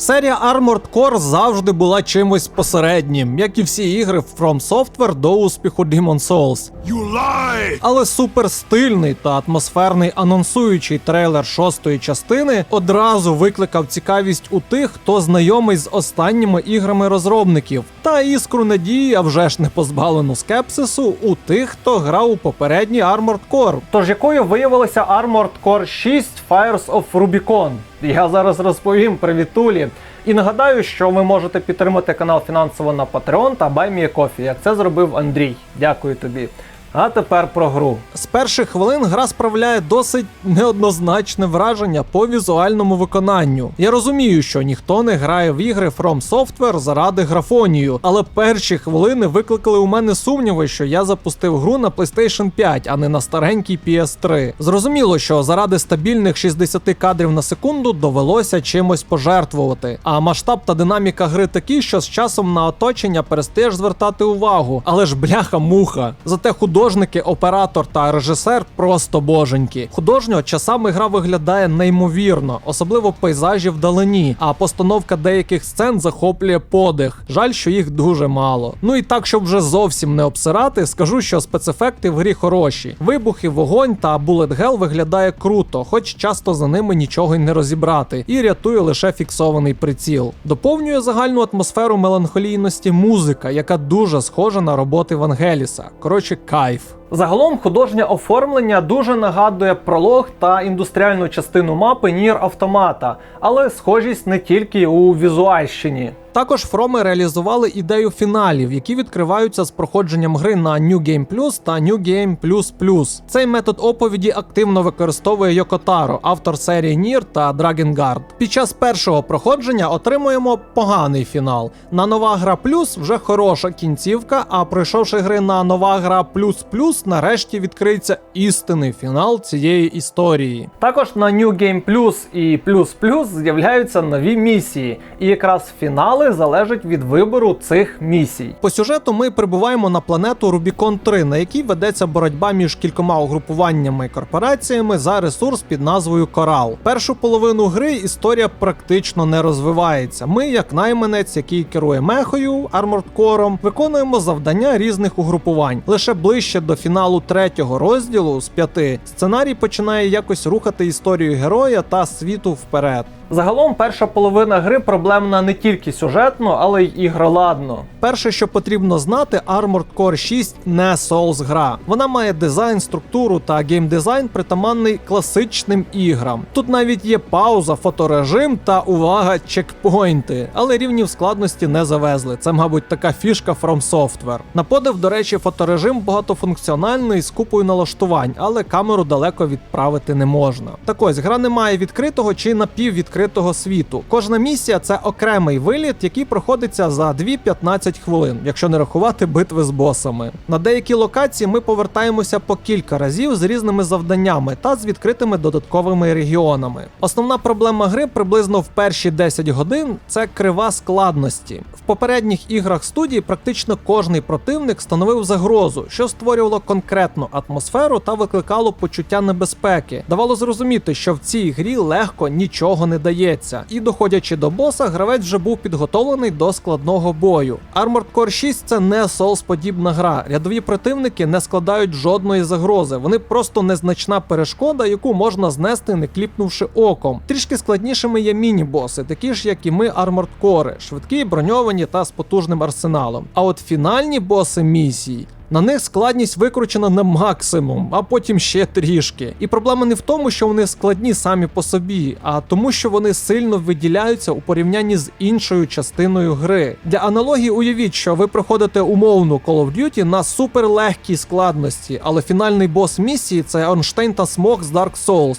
Серія Armored Core завжди була чимось посереднім, як і всі ігри From Software до успіху Demon Souls. You lie! Але суперстильний та атмосферний анонсуючий трейлер шостої частини одразу викликав цікавість у тих, хто знайомий з останніми іграми розробників, та іскру надії, а вже ж не позбавлену скепсису у тих, хто грав у попередній Armored Core. Тож якою виявилася Armored Core 6 Fires of Rubicon? Я зараз розповім привітулі. І нагадаю, що ви можете підтримати канал фінансово на Patreon та BuyMeACoffee, як це зробив Андрій. Дякую тобі. А тепер про гру. З перших хвилин гра справляє досить неоднозначне враження по візуальному виконанню. Я розумію, що ніхто не грає в ігри From Software заради графонію, але перші хвилини викликали у мене сумніви, що я запустив гру на PlayStation 5, а не на старенькій PS3. Зрозуміло, що заради стабільних 60 кадрів на секунду довелося чимось пожертвувати. А масштаб та динаміка гри такі, що з часом на оточення перестаєш звертати увагу. Але ж бляха-муха. Зате художники, оператор та режисер просто боженькі. Художньо часами гра виглядає неймовірно, особливо пейзажі вдалині, а постановка деяких сцен захоплює подих. Жаль, що їх дуже мало. Ну і так, щоб вже зовсім не обсирати, скажу, що спецефекти в грі хороші. Вибухи, вогонь та Bullet Hell виглядає круто, хоч часто за ними нічого й не розібрати, і рятує лише фіксований приціл. Доповнює загальну атмосферу меланхолійності музика, яка дуже схожа на роботи Вангеліса. Коротше, кайф. life. Загалом художнє оформлення дуже нагадує пролог та індустріальну частину мапи Нір Автомата, але схожість не тільки у візуальщині. Також Фроми реалізували ідею фіналів, які відкриваються з проходженням гри на New Game Plus та New Game Plus. Цей метод оповіді активно використовує Йокотаро, автор серії Нір та Dragon Guard. Під час першого проходження отримуємо поганий фінал. На нова гра плюс вже хороша кінцівка, а пройшовши гри на нова гра плюс плюс, нарешті відкриється істинний фінал цієї історії. Також на New Game Plus і Plus Plus з'являються нові місії, і якраз фінали залежать від вибору цих місій. По сюжету ми прибуваємо на планету Rubicon 3, на якій ведеться боротьба між кількома угрупуваннями і корпораціями за ресурс під назвою Корал. Першу половину гри історія практично не розвивається. Ми, як найманець, який керує мехою Core, виконуємо завдання різних угрупувань. Лише ближче до фіналу третього розділу з п'яти сценарій починає якось рухати історію героя та світу вперед. Загалом, перша половина гри проблемна не тільки сюжетно, але й ігроладно. Перше, що потрібно знати, Armored Core 6 не Souls гра. Вона має дизайн, структуру та геймдизайн притаманний класичним іграм. Тут навіть є пауза, фоторежим та увага, чекпоінти, але рівнів складності не завезли. Це, мабуть, така фішка From Software. На подив, до речі, фоторежим багатофункціональний з купою налаштувань, але камеру далеко відправити не можна. Так ось гра не має відкритого чи напіввідкритого світу. Кожна місія це окремий виліт, який проходиться за 2-15 хвилин, якщо не рахувати битви з босами. На деякі локації ми повертаємося по кілька разів з різними завданнями та з відкритими додатковими регіонами. Основна проблема гри приблизно в перші 10 годин це крива складності. В попередніх іграх студії практично кожний противник становив загрозу, що створювало конкретну атмосферу та викликало почуття небезпеки. Давало зрозуміти, що в цій грі легко нічого не дається, і доходячи до боса, гравець вже був підготовлений до складного бою. Armored Core 6 це не Souls подібна гра. Рядові противники не складають жодної загрози. Вони просто незначна перешкода, яку можна знести, не кліпнувши оком. Трішки складнішими є міні-боси, такі ж як і ми Armored Core, швидкі, броньовані та з потужним арсеналом. А от фінальні боси місії. На них складність викручена на максимум, а потім ще трішки. І проблема не в тому, що вони складні самі по собі, а тому, що вони сильно виділяються у порівнянні з іншою частиною гри. Для аналогії уявіть, що ви проходите умовну Call of Duty на суперлегкій складності, але фінальний бос місії це Онштейн та Смок з Dark Souls.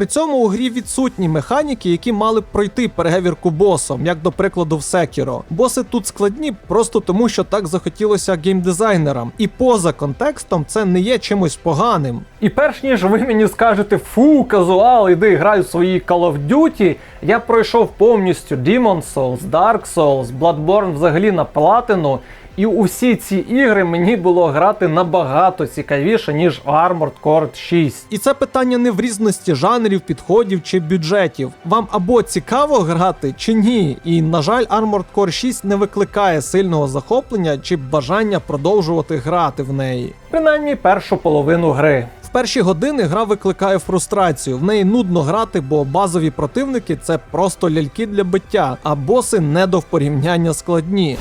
При цьому у грі відсутні механіки, які мали б пройти перевірку босом, як до прикладу в Sekiro. Боси тут складні просто тому, що так захотілося геймдизайнерам. І поза контекстом це не є чимось поганим. І перш ніж ви мені скажете фу, казуал, іди грай у свої Call of Duty, я пройшов повністю Demon Souls, Dark Souls, Bloodborne взагалі на платину. І усі ці ігри мені було грати набагато цікавіше, ніж Armored Core 6. І це питання не в різності жанрів, підходів чи бюджетів. Вам або цікаво грати, чи ні. І, на жаль, Armored Core 6 не викликає сильного захоплення чи бажання продовжувати грати в неї. Принаймні першу половину гри. В перші години гра викликає фрустрацію. В неї нудно грати, бо базові противники це просто ляльки для биття, а боси не до впорівняння складні.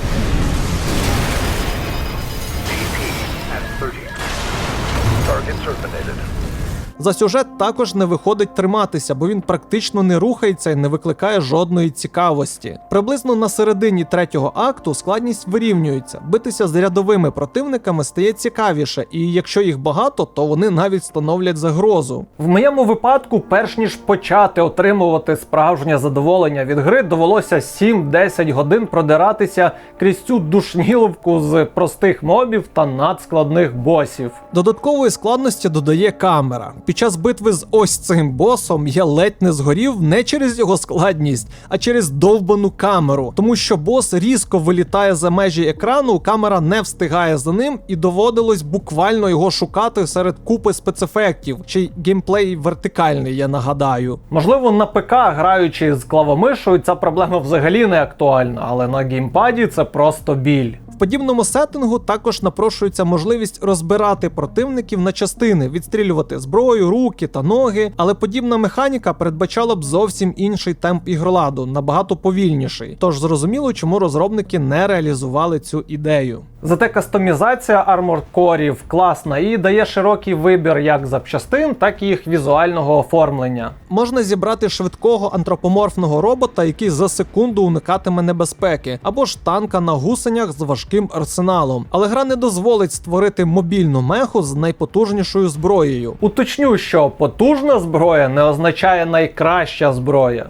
За сюжет також не виходить триматися, бо він практично не рухається і не викликає жодної цікавості. Приблизно на середині третього акту складність вирівнюється. Битися з рядовими противниками стає цікавіше, і якщо їх багато, то вони навіть становлять загрозу. В моєму випадку, перш ніж почати отримувати справжнє задоволення від гри, довелося 7-10 годин продиратися крізь цю душніловку з простих мобів та надскладних босів. Додаткової складності додає камера. Під час битви з ось цим босом я ледь не згорів не через його складність, а через довбану камеру. Тому що бос різко вилітає за межі екрану, камера не встигає за ним, і доводилось буквально його шукати серед купи спецефектів. Чи й геймплей вертикальний, я нагадаю. Можливо, на ПК, граючи з клавомишою, ця проблема взагалі не актуальна, але на геймпаді це просто біль. Подібному сеттингу також напрошується можливість розбирати противників на частини, відстрілювати зброю, руки та ноги. Але подібна механіка передбачала б зовсім інший темп ігроладу, набагато повільніший. Тож зрозуміло, чому розробники не реалізували цю ідею. Зате кастомізація Core класна і дає широкий вибір як запчастин, так і їх візуального оформлення. Можна зібрати швидкого антропоморфного робота, який за секунду уникатиме небезпеки, або ж танка на гусенях з важким арсеналом. Але гра не дозволить створити мобільну меху з найпотужнішою зброєю. Уточню, що потужна зброя не означає найкраща зброя.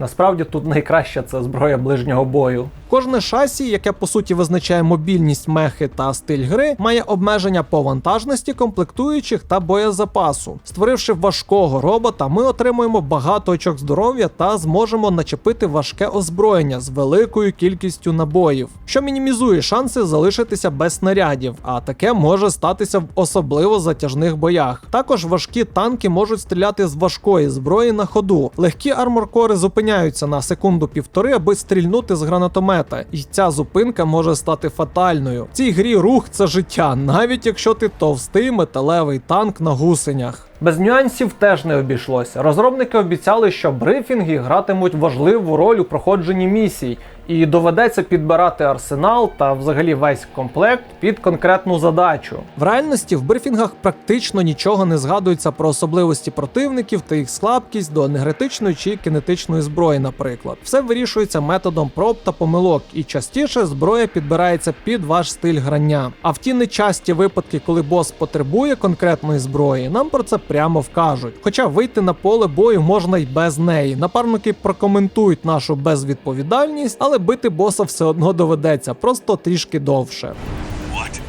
Насправді тут найкраща це зброя ближнього бою. Кожне шасі, яке по суті визначає мобільність мехи та стиль гри, має обмеження по вантажності, комплектуючих та боєзапасу. Створивши важкого робота, ми отримуємо багато очок здоров'я та зможемо начепити важке озброєння з великою кількістю набоїв, що мінімізує шанси залишитися без снарядів, а таке може статися в особливо затяжних боях. Також важкі танки можуть стріляти з важкої зброї на ходу. Легкі арморкори зупиняються на секунду-півтори, аби стрільнути з гранатомета, і ця зупинка може стати фатальною. В цій грі рух це життя, навіть якщо ти товстий металевий танк на гусенях. Без нюансів теж не обійшлося. Розробники обіцяли, що брифінги гратимуть важливу роль у проходженні місій, і доведеться підбирати арсенал та взагалі весь комплект під конкретну задачу. В реальності в брифінгах практично нічого не згадується про особливості противників та їх слабкість до енергетичної чи кінетичної зброї, наприклад. Все вирішується методом проб та помилок, і частіше зброя підбирається під ваш стиль грання. А в ті нечасті випадки, коли бос потребує конкретної зброї, нам про це прямо вкажуть. Хоча вийти на поле бою можна й без неї. Напарники прокоментують нашу безвідповідальність, але бити боса все одно доведеться, просто трішки довше. What?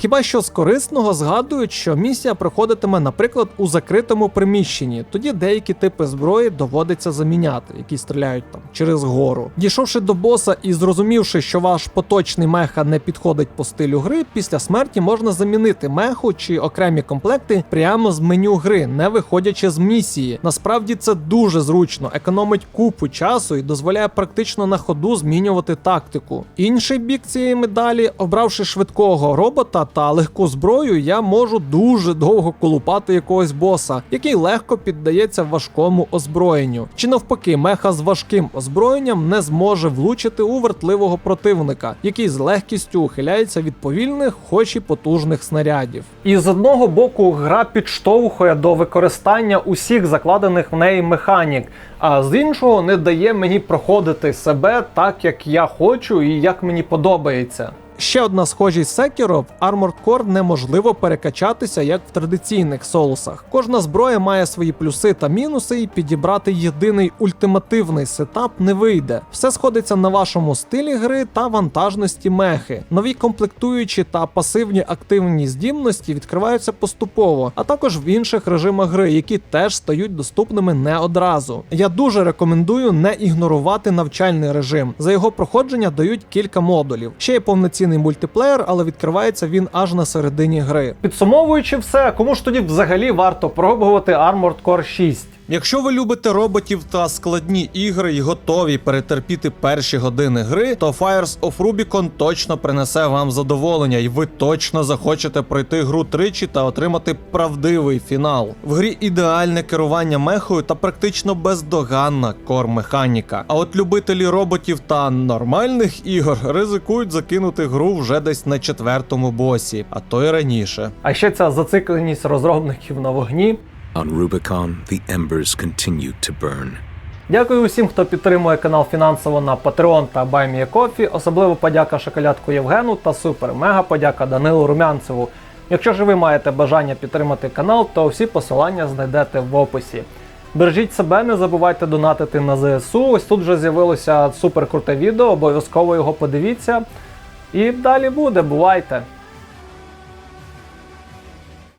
Хіба що з корисного згадують, що місія проходитиме, наприклад, у закритому приміщенні. Тоді деякі типи зброї доводиться заміняти, які стріляють там через гору. Дійшовши до боса і зрозумівши, що ваш поточний меха не підходить по стилю гри, після смерті можна замінити меху чи окремі комплекти прямо з меню гри, не виходячи з місії. Насправді це дуже зручно, економить купу часу і дозволяє практично на ходу змінювати тактику. Інший бік цієї медалі, обравши швидкого робота та легку зброю, я можу дуже довго колупати якогось боса, який легко піддається важкому озброєнню. Чи навпаки, меха з важким озброєнням не зможе влучити у вертливого противника, який з легкістю ухиляється від повільних, хоч і потужних снарядів. І з одного боку, гра підштовхує до використання усіх закладених в неї механік, а з іншого не дає мені проходити себе так, як я хочу і як мені подобається. Ще одна схожість Sekiro, в Armored Core неможливо перекачатися як в традиційних солусах. Кожна зброя має свої плюси та мінуси, і підібрати єдиний ультимативний сетап не вийде. Все сходиться на вашому стилі гри та вантажності мехи. Нові комплектуючі та пасивні активні здібності відкриваються поступово, а також в інших режимах гри, які теж стають доступними не одразу. Я дуже рекомендую не ігнорувати навчальний режим. За його проходження дають кілька модулів. Ще є повноцінний мультиплеєр, але відкривається він аж на середині гри. Підсумовуючи все, кому ж тоді взагалі варто пробувати Armored Core 6? Якщо ви любите роботів та складні ігри і готові перетерпіти перші години гри, то Fires of Rubicon точно принесе вам задоволення, і ви точно захочете пройти гру тричі та отримати правдивий фінал. В грі ідеальне керування мехою та практично бездоганна кор-механіка. А от любителі роботів та нормальних ігор ризикують закинути гру вже десь на четвертому босі, а то й раніше. А ще ця зацикленість розробників на вогні. On Rubicon, the embers continued to burn. Дякую усім, хто підтримує канал фінансово на Patreon та BuyMeACoffee. Особливо подяка шоколядку Євгену та супер мега подяка Данилу Румянцеву. Якщо ж ви маєте бажання підтримати канал, то всі посилання знайдете в описі. Бережіть себе, не забувайте донатити на ЗСУ. Ось тут вже з'явилося супер круте відео, обов'язково його подивіться. І далі буде, бувайте!